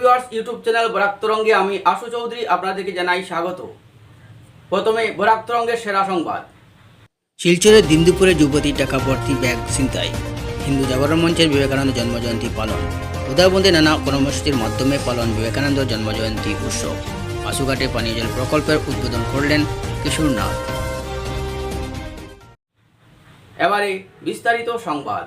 Viewers YouTube channel Barak তরঙ্গে আমি আশু চৌধুরী আপনাদেরকে জানাই স্বাগত। প্রথমে বরাক তরঙ্গের সেরা সংবাদ। শিলচরের দিন দুপুরে যুবতীর টাকা ভর্তি ব্যাগ ছিনতাই। হিন্দু জাগরণ মঞ্চের বিবেকানন্দ জন্মজয়ন্তী পালন। উদারবন্দে নানা কর্মসূচির মাধ্যমে পালন বিবেকানন্দ জন্মজয়ন্তী উৎসব। আশুঘাটে পানীয় জল প্রকল্পের উদ্বোধন করলেন কিশোর নাথ এবারে বিস্তারিত সংবাদ।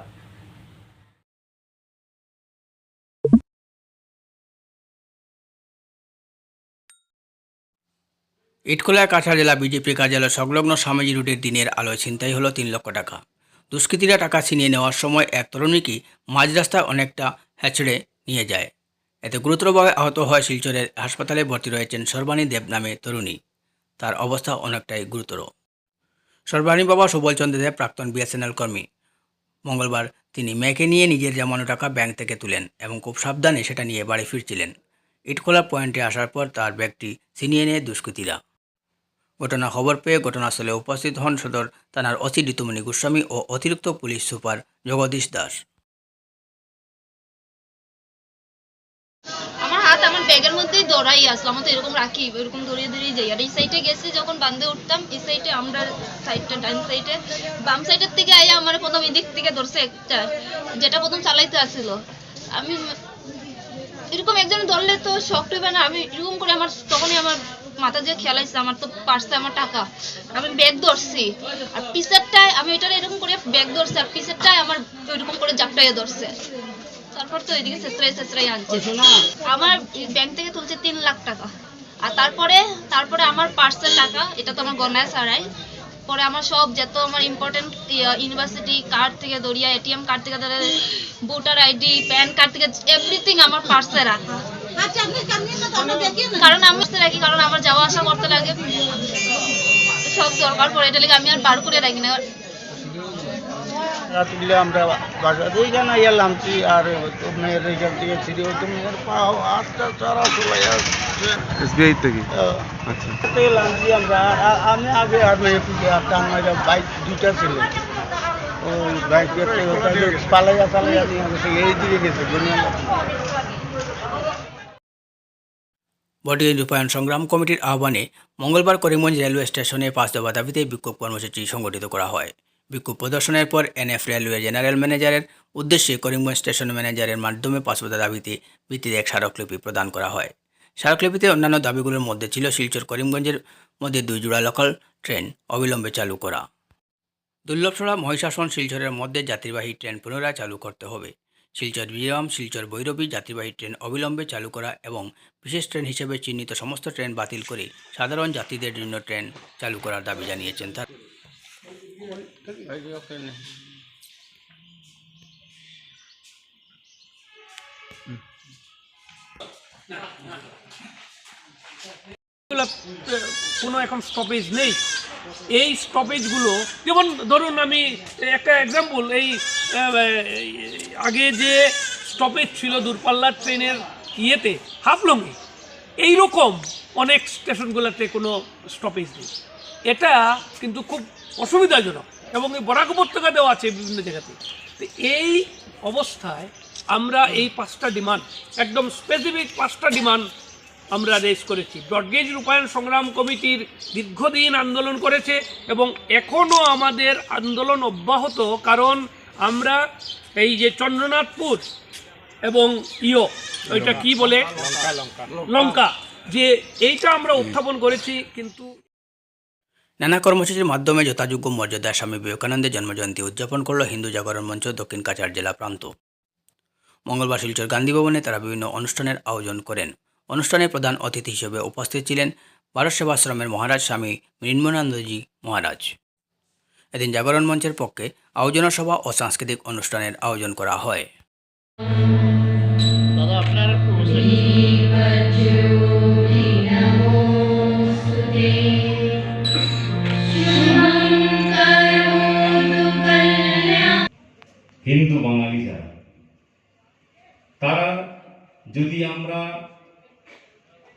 ইটখোলা কাছাড় জেলা বিজেপি কার্যালয় সংলগ্ন স্বামীজি রোডের দিনের আলোয় ছিনতাই হলো তিন লক্ষ টাকা। দুষ্কৃতীরা টাকা ছিনিয়ে নেওয়ার সময় এক তরুণীকে মাঝ রাস্তায় অনেকটা হ্যাচড়ে নিয়ে যায়। এতে গুরুতরভাবে আহত হয় শিলচরের হাসপাতালে ভর্তি রয়েছেন সর্বাণী দেব নামে তরুণী। তার অবস্থা অনেকটাই গুরুতর। সর্বাণী বাবা সুবল চন্দ্র দেব, প্রাক্তন বিএসএনএল কর্মী। মঙ্গলবার তিনি মেয়েকে নিয়ে নিজের জমানো টাকা ব্যাংক থেকে তুলেন এবং খুব সাবধানে সেটা নিয়ে বাড়ি ফিরছিলেন। ইটখোলা পয়েন্টে আসার পর তার ব্যাগটি ছিনিয়ে নেয় দুষ্কৃতীরা। ঘটনা খবর পেয়ে ঘটনাস্থলে উপস্থিত হন সদর থানার ওসি ঋতুমণি গোস্বামী ও অতিরিক্ত পুলিশ সুপার জগদীশ দাস। ব্যাগের মধ্যেই দৌড়াই আসলো। আমার তো এরকম রাখি, এরকম দৌড়িয়ে দৌড়িয়ে যাই। আর এই সাইডে গেছি, যখন বান্ধে উঠতাম, এই সাইডে আমরা সাইডটা ডান সাইডে বাম সাইডের থেকে আইয়া আমার প্রথম এদিক থেকে ধরছে একটা, যেটা প্রথম চালাইতে আসছিল আমি এরকম একজন ধরলে তো শক্ট হইবে না। আমি এরকম করে আমার, তখনই আমার মাথা যে খেয়াল আইছে আমার তো পার্সে আমার টাকা। আমি ব্যাগ ধরছি। আর পিসেরটায় আমি এটার এরকম করে ব্যাগ ধরছি আর পিসেরটায় আমার এরকম করে জাপটাইয়ে ধরছে। তারপর তো এদিকে ছেঁচড়াই ছেঁচড়াই আনছে। আমার ব্যাংক থেকে তুলছে তিন লাখ টাকা। আর তারপরে তারপরে আমার পার্সেল টাকা এটা তো আমার গণায় ছাড়াই। পরে আমার সব যত আমার ইম্পর্টেন্ট ইউনিভার্সিটি কার্ড থেকে দরিয়া এটিএম কার্ড থেকে ধরে ভোটার আইডি প্যান কার্ড থেকে এভরিথিং আমার পার্সে রাখা। কারণ আমি পার্সে রাখি কারণ আমার যাওয়া আসা করতে লাগে। সব দরকার পড়ে এটা লেগে আমি আর বার করে রাখি না। রাত্রিলে আমরা বাসাতেই জানা গেলাম কি আর তো মেয়ের থেকে ছিঁড়ে হয়তো মেয়ের পা হাতটা সারা চলে যাচ্ছে। এসবিআই থেকে আচ্ছা। আমরা। আমি আগে আর মেয়ে পিছিয়ে আর টান বাইক দুইটা ছিল। ওই বাইক পালাইয়া পালাইয়া নিয়ে এই দিকে গেছে বডি রূপায়ণ সংগ্রাম কমিটির আহ্বানে মঙ্গলবার করিমগঞ্জ রেলওয়ে স্টেশনে পাঁচ দফা দাবিতে বিক্ষোভ কর্মসূচি সংগঠিত করা হয়। বিক্ষোভ প্রদর্শনের পর এনএফ রেলওয়ে জেনারেল ম্যানেজারের উদ্দেশ্যে করিমগঞ্জ স্টেশন ম্যানেজারের মাধ্যমে পাঁচ দফা দাবিতে ভিত্তিতে এক স্মারকলিপি প্রদান করা হয়। স্মারকলিপিতে অন্যান্য দাবিগুলোর মধ্যে ছিল শিলচর করিমগঞ্জের মধ্যে দুই জোড়া লোকাল ট্রেন অবিলম্বে চালু করা। দুর্লভছড়া মহিষাসন শিলচরের মধ্যে যাত্রীবাহী ট্রেন পুনরায় চালু করতে হবে। শিলচর বিরাম, শিলচর ভৈরবী যাত্রীবাহী ট্রেন অবিলম্বে চালু করা এবং বিশেষ ট্রেন হিসেবে চিহ্নিত সমস্ত ট্রেন বাতিল করে সাধারণ যাত্রীদের জন্য ট্রেন চালু করার দাবি জানিয়েছেন তার। কোনো এখন স্টপেজ নেই। এই স্টপেজগুলো যেমন ধরুন আমি একটা এক্সাম্পল এই আগে যে স্টপেজ ছিল দূরপাল্লার ট্রেনের ইয়েতে, হাফলংয়ে, এইরকম অনেক স্টেশনগুলোতে কোনো স্টপেজ নেই। এটা কিন্তু খুব অসুবিধাজনক এবং এই বরাক উপত্যকা দেওয়া আছে বিভিন্ন জায়গাতে। তো এই অবস্থায় আমরা এই পাঁচটা ডিমান্ড, একদম স্পেসিফিক পাঁচটা ডিমান্ড আমরা রেজ করেছি। ব্রডগেজ রূপায়ণ সংগ্রাম কমিটির দীর্ঘদিন আন্দোলন করেছে এবং এখনও আমাদের আন্দোলন অব্যাহত, কারণ আমরা এই যে চন্দ্রনাথপুর এবং ইও ওইটা কি বলে? লঙ্কা। যে এইটা আমরা উত্থাপন করেছি, কিন্তু নানা কর্মসূচির মাধ্যমে যথাযোগ্য মর্যাদায় স্বামী বিবেকানন্দের জন্মজয়ন্তী উদযাপন করল হিন্দু জাগরণ মঞ্চ দক্ষিণ কাছাড় জেলা প্রান্ত। মঙ্গলবার শিলচর গান্ধী ভবনে তারা বিভিন্ন অনুষ্ঠানের আয়োজন করেন। অনুষ্ঠানে প্রধান অতিথি হিসেবে উপস্থিত ছিলেন ভারত সেবাশ্রমের মহারাজ স্বামী মৃন্ময়ানন্দজি মহারাজ। এদিন জাগরণ মঞ্চের পক্ষে আয়োজনা সভা ও সাংস্কৃতিক অনুষ্ঠানের আয়োজন করা হয়। দাদা আপনার হিন্দু বাঙালি যারা তারা যদি আমরা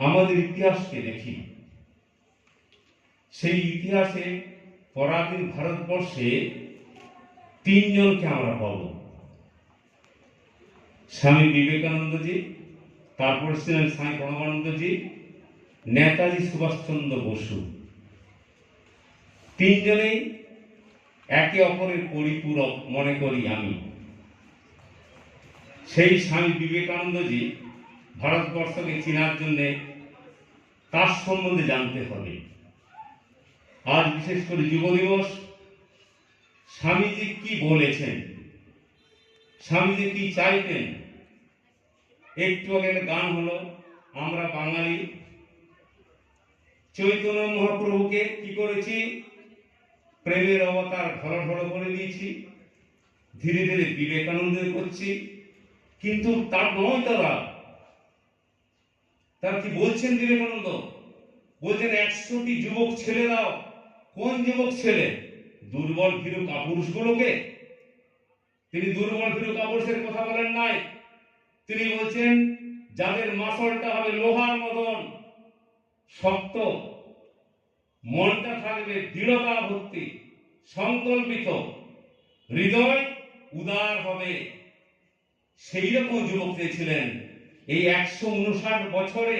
আমাদের ইতিহাসকে দেখি সেই ইতিহাসে পরাধীন ভারতবর্ষে তিনজনকে আমরা পাব। স্বামী বিবেকানন্দজি, তারপর ছিলেন স্বামী প্রণবানন্দজি, নেতাজি সুভাষচন্দ্র বসু। তিনজনেই একে অপরের পরিপূরক মনে করি আমি। সেই স্বামী বিবেকানন্দজি ভারতবর্ষকে চেনার জন্যে তার সম্বন্ধে জানতে হবে। আজ বিশেষ করে যুব দিবস, স্বামীজি কি বলেছেন? স্বামীজি কি চাইতেন? একটু আগে একটা গান হলো, আমরা বাঙালি। চৈতন্য মহাপ্রভুকে কি করেছি? প্রেমের অবতার ঢল ঢল করে দিয়েছি। ধীরে ধীরে বিবেকানন্দ করছি। কিন্তু তার নয় তারা। তারা কি বলছেন বিবেকানন্দ? বলছেন একশোটি যুবক ছেলেরাও কোন যুবক ছেলে দুর্বল ভীরু কাপুরুষগুলোকে তিনি দুর্বল ফিরু কাপুরুষের কথা বলেন নাই। তিনি বলছেন, যাদের মাসলটা হবে লোহার মতন শক্ত, মনটা থাকবে দৃঢ়তা ভর্তি, সংকল্পিত, হৃদয় উদার হবে। সেই রকম যুবক ছিলেন, এই একশো উনষাট বছরে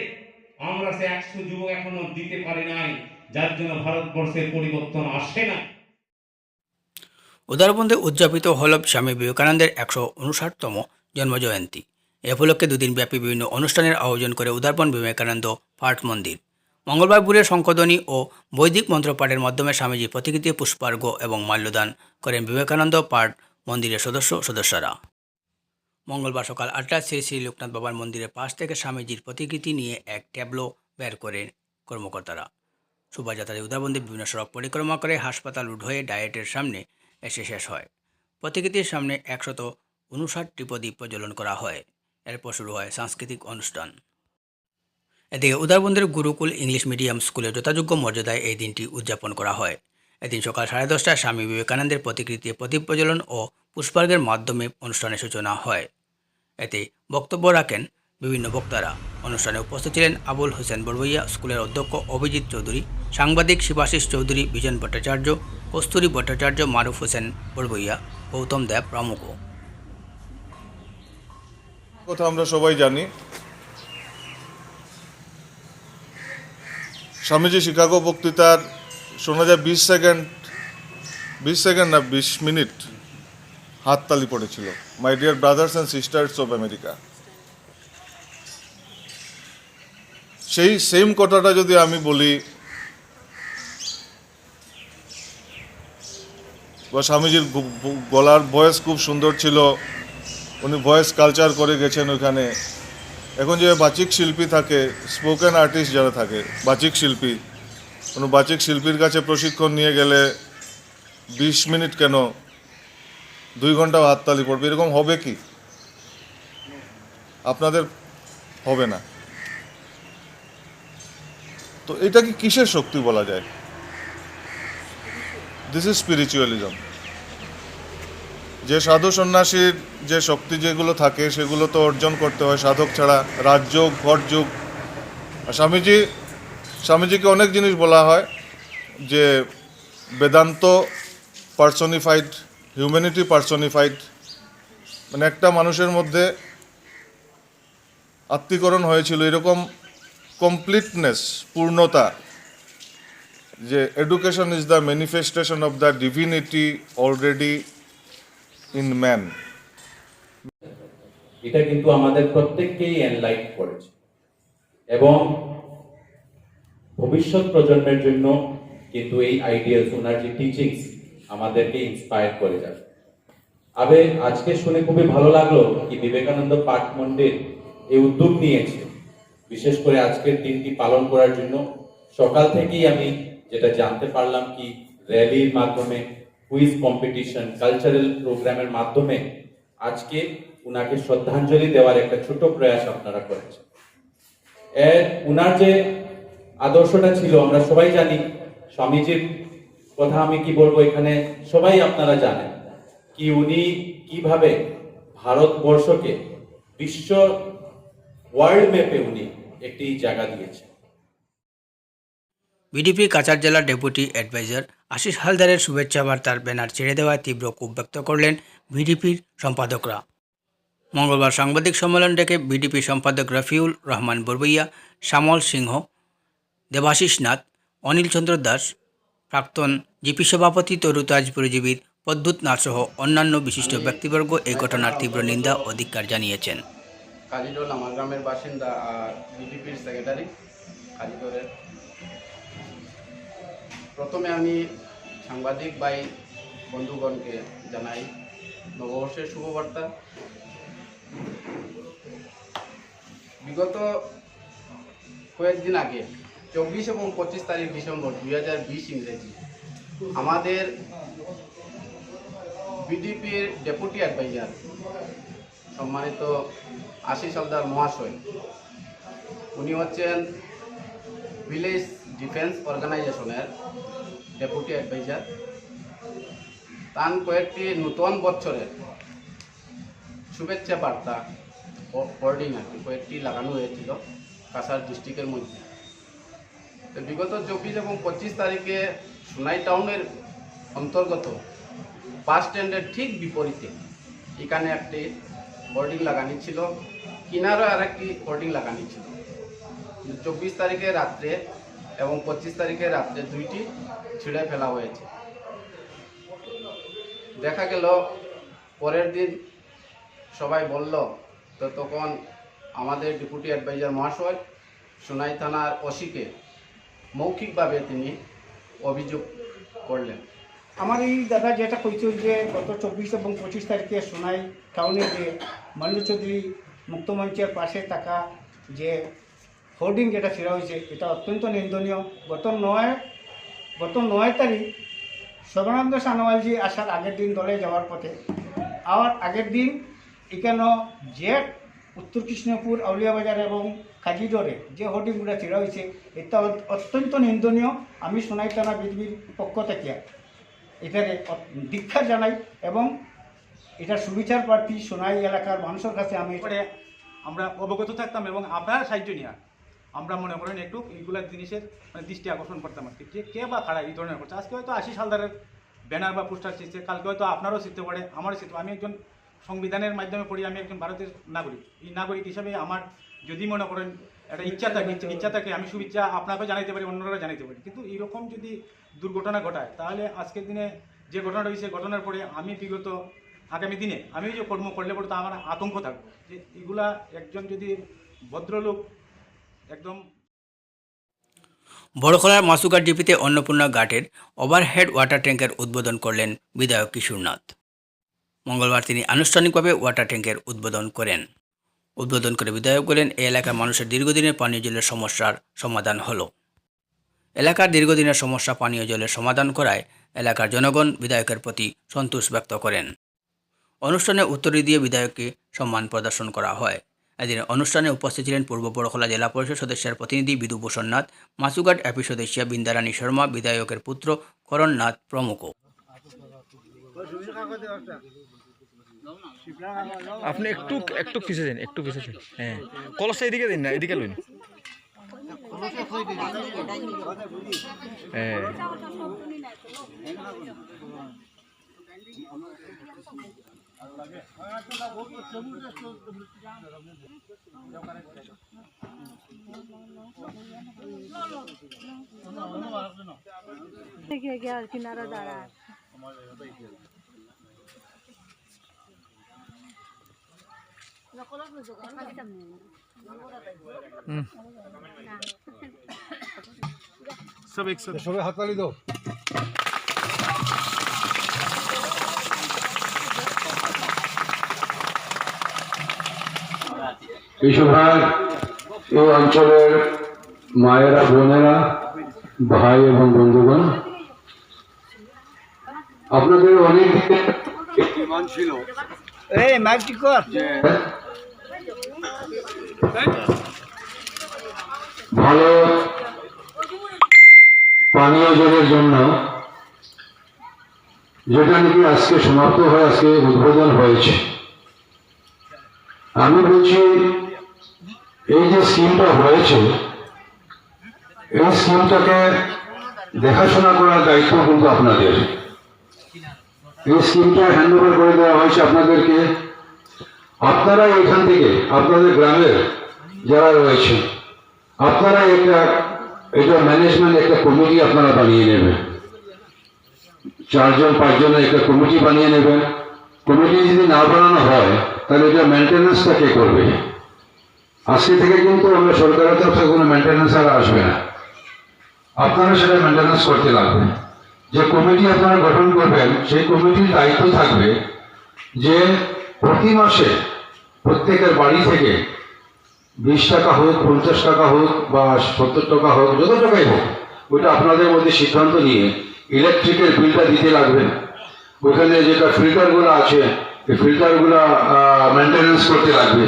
আমরা সে একশো যুবক এখনও দিতে পারি নাই। যার জন্য ভারতবর্ষের পরিবর্তন আসে না। উদারবন্ধে উদযাপিত হল স্বামী বিবেকানন্দের একশো উনষাটতম জন্মজয়ন্তী। এ উপলক্ষে দুদিন ব্যাপী বিভিন্ন অনুষ্ঠানের আয়োজন করে উদারবন বিবেকানন্দ পাঠ মন্দির। মঙ্গলবার ভোরে শঙ্কধ্বনি ও বৈদিক মন্ত্রপাঠের মাধ্যমে স্বামীজি প্রতিকৃতি, পুষ্পার্ঘ এবং মাল্যদান করেন বিবেকানন্দ পাঠ মন্দিরের সদস্য সদস্যরা। মঙ্গলবার সকাল আটটায় শ্রী শ্রী লোকনাথ বাবার মন্দিরের পাশ থেকে স্বামীজির প্রতিকৃতি নিয়ে এক ট্যাবলো বের করেন কর্মকর্তারা। শোভাযাত্রায় উদারবন্দে বিভিন্ন সড়ক পরিক্রমা করে হাসপাতাল রুট হয়ে ডায়েটের সামনে এসে শেষ হয়। প্রতিকৃতির সামনে একশত উনষাটটি প্রদীপ প্রজ্বলন করা হয়। এরপর শুরু হয় সাংস্কৃতিক অনুষ্ঠান। এদিকে উদারবন্দের গুরুকুল ইংলিশ মিডিয়াম স্কুলে যথাযোগ্য মর্যাদায় এই দিনটি উদযাপন করা হয়। এদিন সকাল সাড়ে দশটায় স্বামী বিবেকানন্দের প্রতিকৃতি প্রদীপ প্রজ্বলন ও পুষ্পার্ঘের মাধ্যমে অনুষ্ঠানের সূচনা হয়। এতে বক্তব্য রাখেন বিভিন্ন বক্তারা। অনুষ্ঠানে উপস্থিত ছিলেন আবুল হোসেন বড়বইয়া স্কুলের অধ্যক্ষ অভিজিৎ চৌধুরী সাংবাদিক শিবাশিস চৌধুরী, বিজন ভট্টাচার্য, কস্তুরী ভট্টাচার্য, মারুফ হোসেন বড়বইয়া গৌতম দেব প্রমুখ। কথা আমরা সবাই জানি। স্বামীজি শিকাগো বক্তৃতার শোনা যায় বিশ সেকেন্ড বিশ সেকেন্ড না বিশ মিনিট হাততালি পড়েছিল। My dear brothers and sisters of America সেই সেম কথাটা যদি আমি বলি বা স্বামীজির গলার ভয়েস খুব সুন্দর ছিল। উনি ভয়েস কালচার করে গেছেন ওইখানে এখন যে বাচিক শিল্পী থাকে স্পোকেন আর্টিস্ট যারা থাকে, বাচিক শিল্পী, কোনো বাচিক শিল্পীর কাছে প্রশিক্ষণ নিয়ে গেলে বিশ মিনিট কেন? দুই ঘণ্টা হাততালি পড়বে, এরকম হবে কি? আপনাদের হবে না। তো এটা কি কিসের শক্তি বলা যায়? দিস ইজ স্পিরিচুয়ালিজম যে সাধু সন্ন্যাসীর যে শক্তি যেগুলো থাকে, সেগুলো তো অর্জন করতে হয় সাধক ছাড়া। রাজযোগ আর স্বামীজি, স্বামীজিকে অনেক জিনিস বলা হয় যে বেদান্ত পার্সনিফাইড হিউম্যানিটি পার্সনিফাইড মানে একটা মানুষের মধ্যে আত্মীকরণ হয়েছিল, এরকম কমপ্লিটনেস পূর্ণতা, যে education is the manifestation of the divinity already in man এটা কিন্তু আমাদের প্রত্যেককেই এনলাইট করেছে। এবং ভবিষ্যৎ প্রজন্মের জন্য কিন্তু এই আইডিয়ালস ওনার যে টিচিংস আমাদেরকে ইন্সপায়ার করে যাবে। আবে, আজকে শুনে খুবই ভালো লাগল কি বিবেকানন্দ পাঠ মন্দির এই উদ্যোগ নিয়েছে। বিশেষ করে আজকের দিনটি পালন করার জন্য। সকাল থেকেই আমি যেটা জানতে পারলাম কি র্যালির মাধ্যমে কুইজ কম্পিটিশন কালচারাল প্রোগ্রামের মাধ্যমে আজকে উনাকে শ্রদ্ধাঞ্জলি দেওয়ার একটা ছোট প্রয়াস আপনারা করেছেন। এর উনার যে আদর্শটা ছিল, আমরা সবাই জানি, স্বামীজির কথা আমি কি বলব এখানে, সবাই আপনারা জানেন কি উনি কীভাবে ভারতবর্ষকে বিশ্ব ওয়ার্ল্ড ম্যাপে উনি একটি জায়গা দিয়েছেন। বিডিপি কাছাড় জেলার ডেপুটি অ্যাডভাইজার আশিস হালদারের শুভেচ্ছা বার্তার ব্যানার ছেড়ে দেওয়ায় তীব্র ক্ষোভ ব্যক্ত করলেন বিডিপির সম্পাদকরা। মঙ্গলবার সাংবাদিক সম্মেলন ডেকে বিডিপি সম্পাদক রফিউল রহমান বরবইয়া, শ্যামল সিংহ, দেবাশিস নাথ, অনিল চন্দ্র দাস, প্রাক্তন জিপি সভাপতি তরুতাজ পরিজীবীর নাথ সহ অন্যান্য বিশিষ্ট ব্যক্তিবর্গ এই ঘটনার তীব্র নিন্দা ও জানিয়েছেন। কাজীডোল আমার গ্রামের বাসিন্দা আর বিজেপির সেক্রেটারি কাজীডোলের প্রথমে আমি সাংবাদিক ভাই বন্ধুগণকে জানাই নববর্ষের শুভবার্তা। বিগত কয়েকদিন আগে, চব্বিশ এবং পঁচিশ তারিখ ডিসেম্বর দুই হাজার বিশ ইংরেজি, আমাদের বিডিপির ডেপুটি অ্যাডভাইজার সম্মানিত আশিস হালদার মহাশয়, উনি হচ্ছেন ভিলেজ ডিফেন্স অর্গানাইজেশনের ডেপুটি অ্যাডভাইজার। তান কয়েকটি নূতন বছরের শুভেচ্ছা বার্তা হোর্ডিং আর কি কয়েকটি লাগানো হয়েছিল কাছাড় ডিস্ট্রিক্টের মধ্যে। তো বিগত চব্বিশ এবং পঁচিশ তারিখে সোনাই টাউনের অন্তর্গত বাস স্ট্যান্ডের ঠিক বিপরীতে এখানে একটি হোর্ডিং লাগানি ছিল। কিনারও আর একটি হোর্ডিং লাগানি ছিল। চব্বিশ তারিখে রাত্রে এবং পঁচিশ তারিখে রাত্রে দুইটি ছিঁড়ে ফেলা হয়েছে। দেখা গেল, পরের দিন সবাই বলল, তো তখন আমাদের ডেপুটি অ্যাডভাইজার মহাশয় সোনাই থানার ওসিকে মৌখিকভাবে তিনি অভিযোগ করলেন। আমার এই দাদা যেটা কইছিল যে, গত চব্বিশ এবং পঁচিশ তারিখে সোনাই টাউনে যে মাল্লু চৌধুরী মুক্তমঞ্চের পাশে থাকা যে হোর্ডিং যেটা ছেড়া হয়েছে, এটা অত্যন্ত নিন্দনীয়। গত নয় গত নয় তারিখ সর্বানন্দ সানোয়ালজি আসার আগের দিন দলে যাওয়ার পথে। আর আগের দিন এখানে যে উত্তর কৃষ্ণপুর আউলিয়াবাজার এবং কাজিডরে যে হোর্ডিংগুলো ছেড়া হয়েছে, এটা অত্যন্ত নিন্দনীয়। আমি সোনাই থানা বিজেপির পক্ষ থেকে অত- দীক্ষা জানাই এবং এটা সুবিচার প্রার্থী সোনাই এলাকার মানুষের কাছে আমি আমরা অবগত থাকতাম এবং আপনার সাহায্য নিয়ে আমরা মনে করেন একটু এইগুলা জিনিসের মানে দৃষ্টি আকর্ষণ করতাম আর কি। যে কে বা খারাপ এই ধরনের করছে? আজকে হয়তো আশিস সালদারের ব্যানার বা পোস্টার শিখছে কালকে হয়তো আপনারও শিখতে পারে, আমারও শিখতে আমি একজন সংবিধানের মাধ্যমে পড়ি, আমি একজন ভারতের নাগরিক। এই নাগরিক হিসাবে আমার যদি মনে করেন একটা ইচ্ছা থাকে, ইচ্ছা- ইচ্ছা থাকে, আমি শুভেচ্ছা আপনাকেও জানাইতে পারি অন্যরা জানাইতে পারি। কিন্তু এইরকম যদি দুর্ঘটনা ঘটায়, তাহলে আজকের দিনে যে ঘটনাটা হয়েছে, ঘটনার পরে আমি বিগত আগামী দিনে, আমি যে কর্ম করলে পরে তো আমার আতঙ্ক থাকবে। যে এগুলা একজন যদি ভদ্রলোক একদম। বড়খলার মাসুকার ডিপিতে অন্নপূর্ণা ঘাটের ওভারহেড ওয়াটার ট্যাঙ্কের উদ্বোধন করলেন বিধায়ক কিশোরনাথ। মঙ্গলবার তিনি আনুষ্ঠানিকভাবে ওয়াটার ট্যাঙ্কের উদ্বোধন করেন। উদ্বোধন করে বিধায়ক বলেন এই এলাকার মানুষের দীর্ঘদিনের পানীয় জলের সমস্যার সমাধান হলো। এলাকার দীর্ঘদিনের সমস্যা পানীয় জলের সমাধান করায় এলাকার জনগণ বিধায়কের প্রতি সন্তোষ ব্যক্ত করেন। অনুষ্ঠানে উত্তরী দিয়ে বিধায়ককে সম্মান প্রদর্শন করা হয়। এদিন অনুষ্ঠানে উপস্থিত ছিলেন পূর্ব বড়খলা জেলা পরিষদ সদস্যের প্রতিনিধি বিধুভূষণ নাথ মাসুঘাট এপি সদস্য বৃন্দারানী শর্মা, বিধায়কের পুত্র করণ নাথ প্রমুখ। আপনি একটু একটু পিছে দিন একটু পিছে দিন হ্যাঁ। কলসটা এদিকে দিন না, এদিকে লইন। হ্যাঁ। থেকে গিয়ে কিনারা দাঁড়া সব একসাথে। সবাই হাততালি দাও। বিশ্বভাগ এই অঞ্চলের মায়েরা বোনেরা ভাই এবং বন্ধুগণ আপনাদের অনেক ছিল ভালো পানীয় জলের জন্য যেটা নাকি আজকে সমাপ্ত হয়ে আজকে উদ্বোধন হয়েছে। আমি বলছি এই যে স্কিমটা হয়েছে, এই স্কিমটাকে দেখাশোনা করার দায়িত্ব কিন্তু আপনাদের। এই স্কিমটা হ্যান্ড করে দেওয়া হয়েছে আপনাদেরকে। আপনারা এখান থেকে, আপনাদের গ্রামের যারা রয়েছেন আপনারা একটা এটা ম্যানেজমেন্ট একটা কমিটি আপনারা বানিয়ে নেবেন। চারজন, পাঁচজনের একটা কমিটি বানিয়ে নেবেন। কমিটি যদি না বানানো হয়, তাহলে এটা মেনটেন্যান্সটা কে করবে? আজকে থেকে কিন্তু আমরা সরকারের তরফ থেকে কোনো মেনটেন্যান্স আর আসবে না। আপনারা সেটা মেনটেন্যান্স করতে লাগবে। যে কমিটি আপনারা গঠন করবেন, সেই কমিটির দায়িত্ব থাকবে যে প্রতি মাসে প্রত্যেকের বাড়ি থেকে বিশ টাকা হোক, পঞ্চাশ টাকা হোক বা সত্তর টাকা হোক, যত টাকাই হোক ওইটা আপনাদের মধ্যে সিদ্ধান্ত নিয়ে ইলেকট্রিকের বিলটা দিতে লাগবে। ওইখানে যেটা ফিল্টারগুলো আছে এই ফিল্টারগুলো মেনটেন্যান্স করতে লাগবে।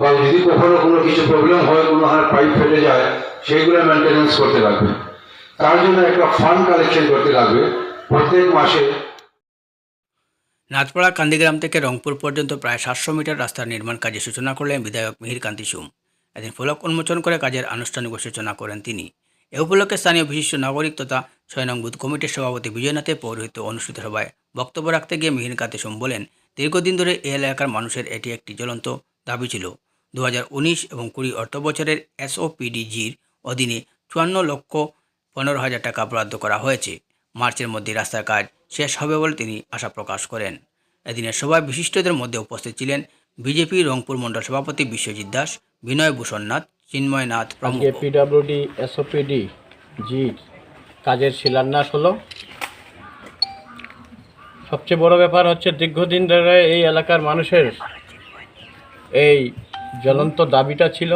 বা যদি কখনো কোনো কিছু প্রবলেম হয়, কোনো হার পাইপ ফেটে যায় সেইগুলো মেনটেন্যান্স করতে লাগবে। তার জন্য একটা ফান্ড কালেকশন করতে লাগবে। প্রত্যেক মাসে নাথপাড়া কান্দিগ্রাম থেকে রংপুর পর্যন্ত প্রায় সাতশো মিটার রাস্তার নির্মাণ কাজের সূচনা করলেন বিধায়ক মিহির কান্তি সুম। এদিন ফলক উন্মোচন করে কাজের আনুষ্ঠানিক সূচনা করেন তিনি। এ উপলক্ষে স্থানীয় বিশিষ্ট নাগরিক তথা ছয় নং বুথ কমিটির সভাপতি বিজয়নাথের পৌরোহিত্য অনুষ্ঠিত সভায় বক্তব্য রাখতে গিয়ে মিহির কান্তি সুম বলেন, দীর্ঘদিন ধরে এই এলাকার মানুষের এটি একটি জ্বলন্ত দাবি ছিল। দু হাজার উনিশ এবং কুড়ি অর্থ বছরের এসওপিডিজির অধীনে চুয়ান্ন লক্ষ পনেরো হাজার টাকা বরাদ্দ করা হয়েছে। মার্চের মধ্যে রাস্তার কাজ শেষ হবে বলে তিনি আশা প্রকাশ করেন। এদিনের সভায় বিশিষ্টদের মধ্যে উপস্থিত ছিলেন বিজেপি রংপুর মণ্ডল সভাপতি বিশ্বজিৎ দাস, বিনয় ভূষণ নাথ, চিন্ময় নাথ পিডাব্লিউডি এসওপিডি জির কাজের শিলান্যাস হলো। সবচেয়ে বড় ব্যাপার হচ্ছে দীর্ঘদিন ধরে এই এলাকার মানুষের এই জ্বলন্ত দাবিটা ছিল।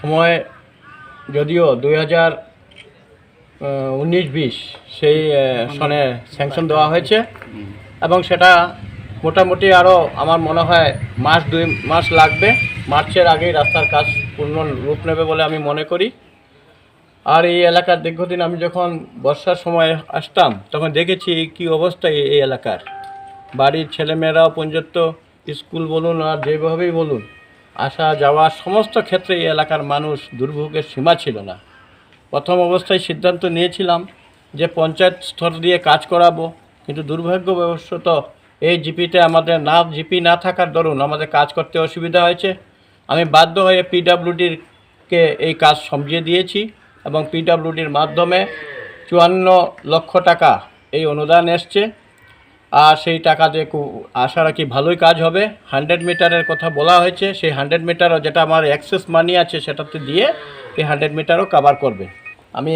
সময় যদিও দুই হাজার উনিশ বিশ সেই সনে স্যাংশন দেওয়া হয়েছে। এবং সেটা মোটামুটি আরও আমার মনে হয় মাস দুই মাস লাগবে। মার্চের আগেই রাস্তার কাজ পূর্ণ রূপ নেবে বলে আমি মনে করি। আর এই এলাকার দীর্ঘদিন আমি যখন বর্ষার সময় আসতাম তখন দেখেছি কি অবস্থা এই এই এলাকার। বাড়ির ছেলেমেয়েরাও পর্যন্ত স্কুল বলুন আর যেভাবেই বলুন, আসা যাওয়া সমস্ত ক্ষেত্রে এই এলাকার মানুষ দুর্ভোগের সীমা ছিল না। প্রথম অবস্থায় সিদ্ধান্ত নিয়েছিলাম যে পঞ্চায়েত স্তর দিয়ে কাজ করাবো, কিন্তু দুর্ভাগ্যবশত এই জিপিতে আমাদের না, জিপি না থাকার দরুন আমাদের কাজ করতে অসুবিধা হয়েছে। আমি বাধ্য হয়ে পিডাব্লিউডির কে এই কাজ সমঝিয়ে দিয়েছি এবং পিডাব্লিউডির মাধ্যমে চুয়ান্ন লক্ষ টাকা এই অনুদান এসছে। আর সেই টাকা দিয়ে আশা রাখি ভালোই কাজ হবে। হান্ড্রেড মিটারের কথা বলা হয়েছে, সেই হান্ড্রেড মিটারও যেটা আমার অ্যাক্সেস মানি আছে সেটাতে দিয়ে সেই হান্ড্রেড মিটারও কাভার করবে। আমি